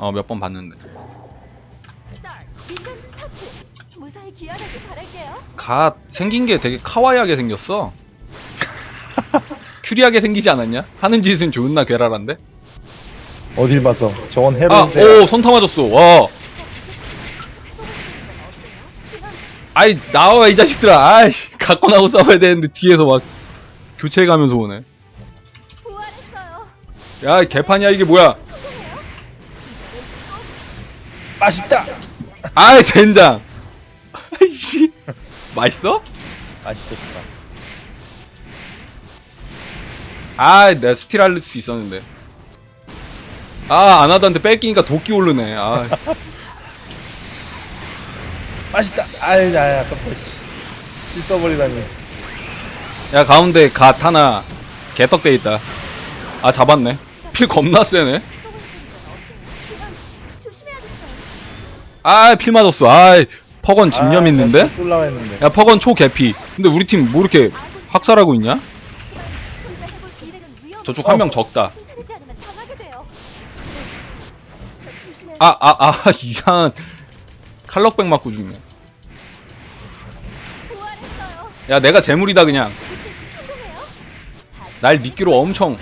어 몇 번 봤는데 미션 스타트. 무사히 귀환하길 바랄게요. 가 생긴 게 되게 카와이하게 생겼어 큐리하게 생기지 않았냐? 하는 짓은 존나 괴랄한데? 어딜 봤어? 저건 아! 헤로인데. 오! 손 타 맞았어 와 아이 나와 이 자식들아 아이 갖고 나고 싸워야 되는데 뒤에서 막 교체해 가면서 오네 부활했어요. 야 개판이야 이게 뭐야. 맛있다. 아이 젠장 아이씨 맛있어? 맛있었어. 아 내가 스틸 할 수 있었는데 아 아나드한테 뺏기니까 도끼 오르네 아 맛있다. 아이, 야, 아깝다. 씨. 실 써버리다니. 야 가운데 갓 하나 개떡돼 있다 아 잡았네 필 겁나 세네 아 필 맞았어 아이 퍼건 집념 있는데 쏠라고 했는데. 야 퍼건 초 개피 근데 우리 팀 뭐 이렇게 학살하고 있냐. 저쪽 한 명 적다 아 아 아 이상한 칼럭백 맞고 죽네. 야 내가 재물이다 그냥. 날 미끼로 엄청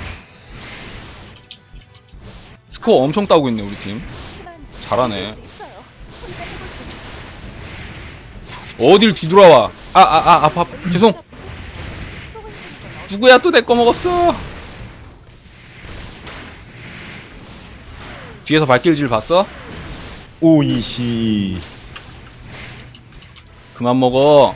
스코어 엄청 따고 있네 우리 팀 잘하네. 할수 있어요. 혼자 해볼 어딜 뒤돌아와? 아 아 아 아 파. 죄송. 누구야? 또 내 거 먹었어. 뒤에서 발길질 봤어? 오이시. 그만 먹어.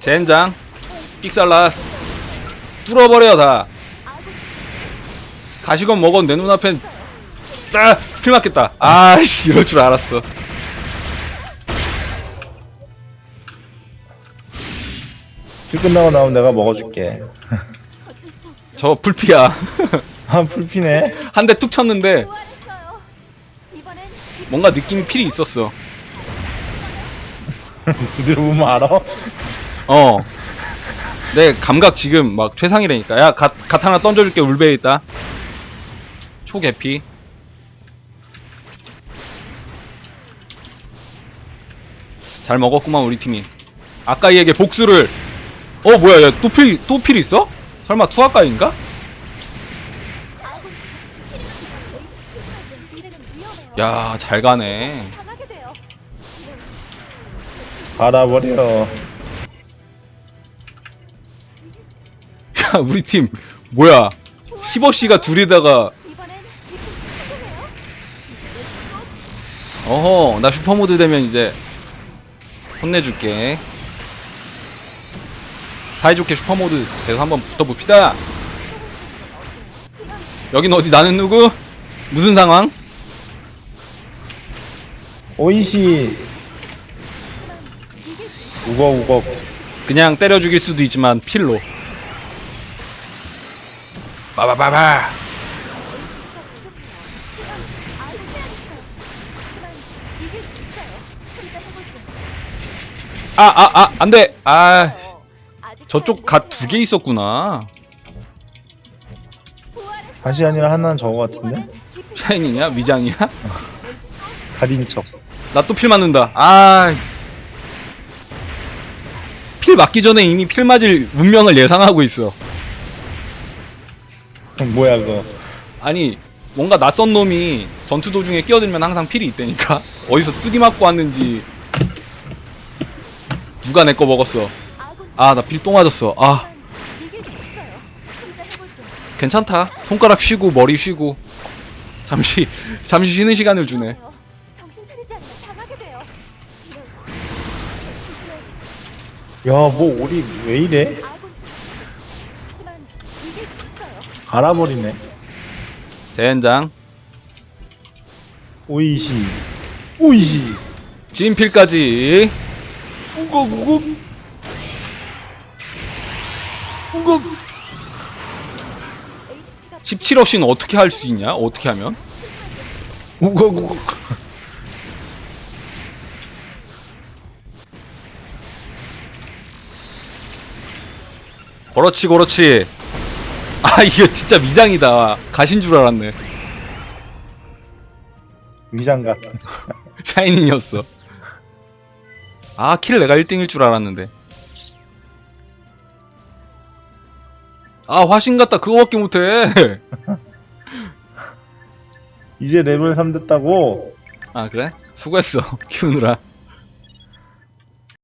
젠장. 삑살라스. 뚫어버려 다. 가시건 먹은 내 눈앞엔. 아! 필 맞겠다 아씨 이럴 줄 알았어 길 끝나고 나오면 내가 먹어줄게. 어쩔 수 없죠. 저 불피야 아, 풀피네. 한 대 툭 쳤는데 부활했어요. 이번엔 뭔가 느낌이 필이 있었어 그대로 보면 알아? 어. 내 감각 지금 막 최상이라니까. 야, 갓, 갓 하나 던져줄게. 울베에 있다. 초개피. 잘 먹었구만, 우리 팀이. 아까 이에게 복수를. 어, 뭐야, 야, 또 필, 또 필 있어? 설마 투아까인가? 야, 잘 가네. 알아버려. 야, 우리 팀, 뭐야. 15씨가 둘이다가. 어허, 나 슈퍼모드 되면 이제 혼내줄게. 사이좋게 슈퍼모드 돼서 한번 붙어봅시다. 여긴 어디 나는 누구? 무슨 상황? 오이시. 이길 수 있어요. 우걱, 우걱. 그냥 때려 죽일 수도 있지만 필로. 빠바바바. 아, 아, 아, 안 돼. 아, 아직 저쪽 갓 두 개 있었구나. 다시 아니라 하나는 저거 같은데? 샤이니냐? 위장이야? 가딘 척. 나 또 필 맞는다. 아. 필 맞기 전에 이미 필 맞을 운명을 예상하고 있어. 뭐야, 그거. 아니 뭔가 낯선 놈이 전투 도중에 끼어들면 항상 필이 있다니까 어디서 뚜디 맞고 왔는지 누가 내 거 먹었어 아 나 필 또 맞았어 아. 괜찮다 손가락 쉬고 머리 쉬고 잠시 잠시 쉬는 시간을 주네 위험해요. 정신 차리지 않으면 당하게 돼요. 이런 조심해야겠어요. 야, 뭐, 오리 왜 이래? 갈아버리네. 젠장 오이시. 오이시. 찐필까지 우걱 우걱 우걱 HP가 17억씩은 어떻게 할 수 있냐? 어떻게 하면? 우걱, 우걱. 그렇지 그렇지. 아 이거 진짜 미장이다. 가신 줄 알았네. 위장각. 샤이닝이었어 아 킬 내가 1등일 줄 알았는데 아 화신 같다 그거밖에 못해 이제 레벨 3 됐다고? 아 그래? 수고했어 키우느라